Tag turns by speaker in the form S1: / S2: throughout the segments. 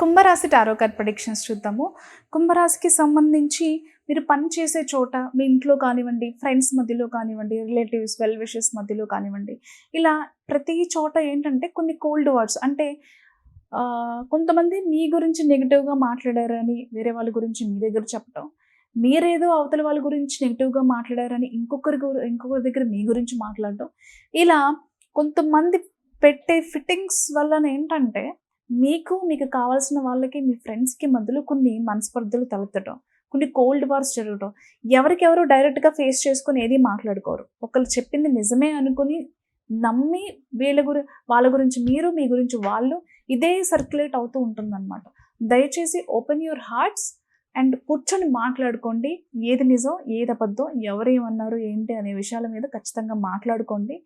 S1: కుంభరాశి tarot card predictions చూద్దాము. కుంభరాశికి సంబంధించి మీరు పని చేసే చోట మీ ఇంట్లో కానివ్వండి ఫ్రెండ్స్ మధ్యలో కానివ్వండి రిలేటివ్స్ వెల్ విషెస్ మధ్యలో కానివ్వండి ఇలా ప్రతి చోట ఏంటంటే కొన్ని కోల్డ్ వర్డ్స్ అంటే కొంతమంది మీ గురించి నెగిటివ్గా మాట్లాడారని వేరే వాళ్ళ గురించి మీ దగ్గర చెప్పడం మీరేదో అవతల వాళ్ళ గురించి నెగిటివ్గా మాట్లాడారని ఇంకొకరి ఇంకొకరి దగ్గర మీ గురించి మాట్లాడడం ఇలా కొంతమంది పెట్టే ఫిట్టింగ్స్ వలన ఏంటంటే మీకు మీకు కావాల్సిన వాళ్ళకి మీ ఫ్రెండ్స్కి మధ్యలో కొన్ని మనస్పర్ధలు తలెత్తడం కొన్ని కోల్డ్ వార్స్ జరగడం ఎవరికెవరు డైరెక్ట్గా ఫేస్ చేసుకొని ఏది మాట్లాడుకోరు. ఒకరు చెప్పింది నిజమే అనుకుని నమ్మి వీళ్ళ గురి వాళ్ళ గురించి మీరు మీ గురించి వాళ్ళు ఇదే సర్క్యులేట్ అవుతూ ఉంటుందన్నమాట. దయచేసి ఓపెన్ యువర్ హార్ట్స్ అండ్ కూర్చొని మాట్లాడుకోండి. ఏది నిజం ఏది అబద్ధం ఎవరేమన్నారు ఏంటి అనే విషయాల మీద ఖచ్చితంగా మాట్లాడుకోండి.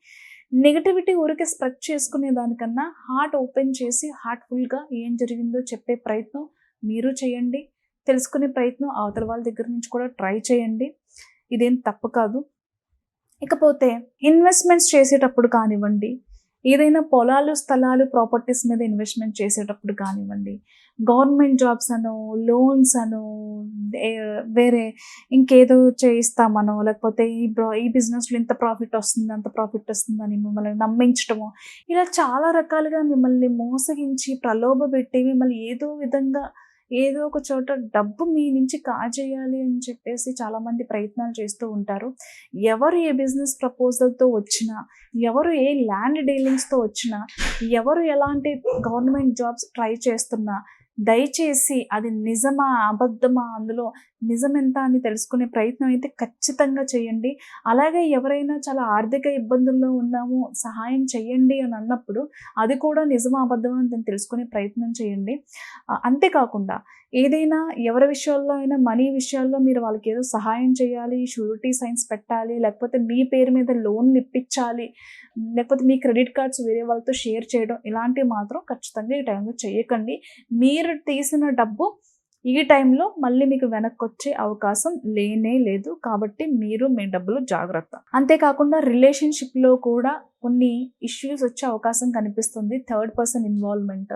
S1: నెగటివిటీ ఊరికే స్ప్రెడ్ చేసుకునే దానికన్నా హార్ట్ ఓపెన్ చేసి హార్ట్ఫుల్గా ఏం జరిగిందో చెప్పే ప్రయత్నం మీరు చేయండి. తెలుసుకునే ప్రయత్నం అవతల వాళ్ళ దగ్గర నుంచి కూడా ట్రై చేయండి. ఇదేం తప్పు కాదు. ఇకపోతే ఇన్వెస్ట్మెంట్స్ చేసేటప్పుడు కానివ్వండి ఏదైనా పొలాలు స్థలాలు ప్రాపర్టీస్ మీద ఇన్వెస్ట్మెంట్ చేసేటప్పుడు కానివ్వండి గవర్నమెంట్ జాబ్స్ అనో లోన్స్ అనో వేరే ఇంకేదో చేయిస్తామనో లేకపోతే ఈ ఈ బిజినెస్లో ఇంత ప్రాఫిట్ వస్తుంది అంత ప్రాఫిట్ వస్తుందని మిమ్మల్ని నమ్మించడము ఇలా చాలా రకాలుగా మిమ్మల్ని మోసగించి ప్రలోభపెట్టి మిమ్మల్ని ఏదో విధంగా ఏదో ఒక చోట డబ్బు మీ నుంచి కాజేయాలి అని చెప్పేసి చాలామంది ప్రయత్నాలు చేస్తూ ఉంటారు. ఎవరు ఏ బిజినెస్ ప్రపోజల్తో వచ్చినా ఎవరు ఏ ల్యాండ్ డీలింగ్స్తో వచ్చినా ఎవరు ఎలాంటి గవర్నమెంట్ జాబ్స్ ట్రై చేస్తున్నా దయచేసి అది నిజమా అబద్ధమా అందులో నిజం ఎంత అని తెలుసుకునే ప్రయత్నం అయితే ఖచ్చితంగా చేయండి. అలాగే ఎవరైనా చాలా ఆర్థిక ఇబ్బందుల్లో ఉన్నాము సహాయం చేయండి అని అన్నప్పుడు అది కూడా నిజమా అబద్ధమా అని తెలుసుకునే ప్రయత్నం చేయండి. అంతేకాకుండా ఏదైనా ఎవరి విషయాల్లో అయినా మనీ విషయాల్లో మీరు వాళ్ళకి ఏదో సహాయం చేయాలి షూరిటీ సైన్స్ పెట్టాలి లేకపోతే మీ పేరు మీద లోన్లు ఇప్పించాలి లేకపోతే మీ క్రెడిట్ కార్డ్స్ వేరే వాళ్ళతో షేర్ చేయడం ఇలాంటివి మాత్రం ఖచ్చితంగా ఈ టైంలో చేయకండి మీరు తీసిన డబ్బు ఈ టైంలో మళ్ళీ మీకు వెనక్కి వచ్చే అవకాశం లేనే లేదు. కాబట్టి మీరు మీ డబ్బులు జాగ్రత్త. అంతేకాకుండా రిలేషన్షిప్లో కూడా కొన్ని ఇష్యూస్ వచ్చే అవకాశం కనిపిస్తుంది. Third person involvement.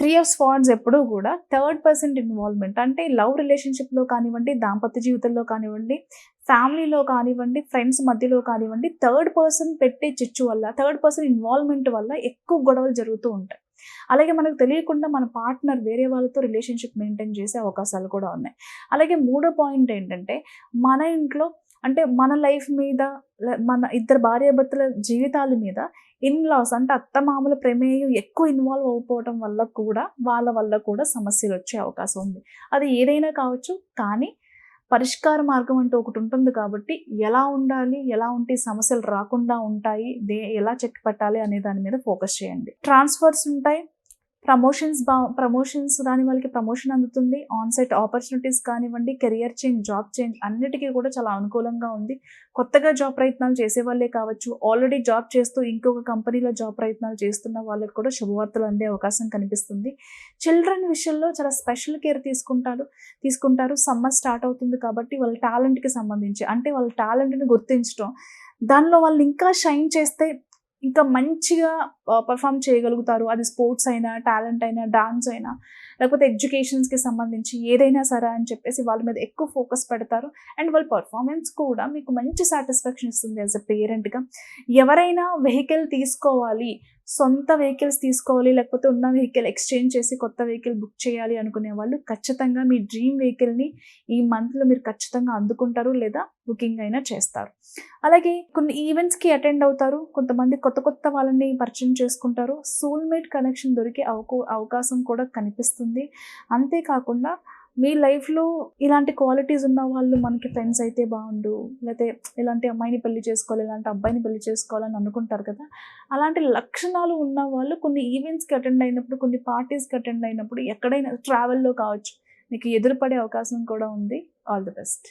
S1: Three of spots ఎప్పుడూ కూడా థర్డ్ పర్సన్ ఇన్వాల్వ్మెంట్. అంటే లవ్ రిలేషన్షిప్లో కానివ్వండి దాంపత్య జీవితంలో కానివ్వండి ఫ్యామిలీలో కానివ్వండి ఫ్రెండ్స్ మధ్యలో కానివ్వండి థర్డ్ పర్సన్ పెట్టే చిచ్చు వల్ల థర్డ్ పర్సన్ ఇన్వాల్వ్మెంట్ వల్ల ఎక్కువ గొడవలు జరుగుతూ ఉంటాయి. అలాగే మనకు తెలియకుండా మన పార్ట్నర్ వేరే వాళ్ళతో రిలేషన్షిప్ మెయింటైన్ చేసే అవకాశాలు కూడా ఉన్నాయి. అలాగే మూడో పాయింట్ ఏంటంటే మన ఇంట్లో అంటే మన లైఫ్ మీద మన ఇద్దరు భార్యాభర్తల జీవితాల మీద ఇన్ లాస్ అంటే అత్తమామల ప్రమేయం ఎక్కువ ఇన్వాల్వ్ అయిపోవటం వల్ల కూడా వాళ్ళ వల్ల కూడా సమస్యలు వచ్చే అవకాశం ఉంది. అది ఏదైనా కావచ్చు కానీ పరిష్కార మార్గం అంటూ ఒకటి ఉంటుంది కాబట్టి ఎలా ఉండాలి ఎలా ఉంటే సమస్యలు రాకుండా ఉంటాయి దే ఎలా చెక్ పెట్టాలి అనే దాని మీద ఫోకస్ చేయండి. ట్రాన్స్ఫర్స్ ఉంటాయి ప్రమోషన్స్ బా ప్రమోషన్స్ రాని వాళ్ళకి ప్రమోషన్ అందుతుంది. ఆన్సైట్ ఆపర్చునిటీస్ కానివ్వండి కెరియర్ చేంజ్ జాబ్ చేంజ్ అన్నిటికీ కూడా చాలా అనుకూలంగా ఉంది. కొత్తగా జాబ్ ప్రయత్నాలు చేసే వాళ్ళే కావచ్చు ఆల్రెడీ జాబ్ చేస్తూ ఇంకొక కంపెనీలో జాబ్ ప్రయత్నాలు చేస్తున్న వాళ్ళకి కూడా శుభవార్తలు అందే అవకాశం కనిపిస్తుంది. చిల్డ్రన్ విషయంలో చాలా స్పెషల్ కేర్ తీసుకుంటారు తీసుకుంటారు. సమ్మర్ స్టార్ట్ అవుతుంది కాబట్టి వాళ్ళ టాలెంట్కి సంబంధించి అంటే వాళ్ళ టాలెంట్ని గుర్తించడం దానిలో వాళ్ళు ఇంకా షైన్ చేస్తే ఇంకా మంచిగా పర్ఫామ్ చేయగలుగుతారు. అది స్పోర్ట్స్ అయినా టాలెంట్ అయినా డాన్స్ అయినా లేకపోతే ఎడ్యుకేషన్స్కి సంబంధించి ఏదైనా సరే అని చెప్పేసి వాళ్ళ మీద ఎక్కువ ఫోకస్ పెడతారు. అండ్ వాళ్ళ పర్ఫార్మెన్స్ కూడా మీకు మంచి సాటిస్ఫాక్షన్ ఇస్తుంది యాజ్ అ పేరెంట్గా ఎవరైనా వెహికల్ తీసుకోవాలి సొంత వెహికల్స్ తీసుకోవాలి లేకపోతే ఉన్న వెహికల్ ఎక్స్చేంజ్ చేసి కొత్త వెహికల్ బుక్ చేయాలి అనుకునే వాళ్ళు ఖచ్చితంగా మీ డ్రీమ్ వెహికల్ని ఈ మంత్లో మీరు ఖచ్చితంగా అందుకుంటారు లేదా బుకింగ్ అయినా చేస్తారు. అలాగే కొన్ని ఈవెంట్స్కి అటెండ్ అవుతారు కొంతమంది కొత్త కొత్త వాళ్ళని పరిచయం చేసుకుంటారు సోల్మేట్ కనెక్షన్ దొరికే అవకో అవకాశం కూడా కనిపిస్తుంది. అంతేకాకుండా మీ లైఫ్లో ఇలాంటి క్వాలిటీస్ ఉన్న వాళ్ళు మనకి ఫ్రెండ్స్ అయితే బాగుండు లేకపోతే ఇలాంటి అమ్మాయిని పెళ్ళి చేసుకోవాలి ఇలాంటి అబ్బాయిని పెళ్ళి చేసుకోవాలని అనుకుంటారు కదా. అలాంటి లక్షణాలు ఉన్న వాళ్ళు కొన్ని ఈవెంట్స్కి అటెండ్ అయినప్పుడు కొన్ని పార్టీస్కి అటెండ్ అయినప్పుడు ఎక్కడైనా ట్రావెల్లో కావచ్చు మీకు ఎదురుపడే అవకాశం కూడా ఉంది. All the best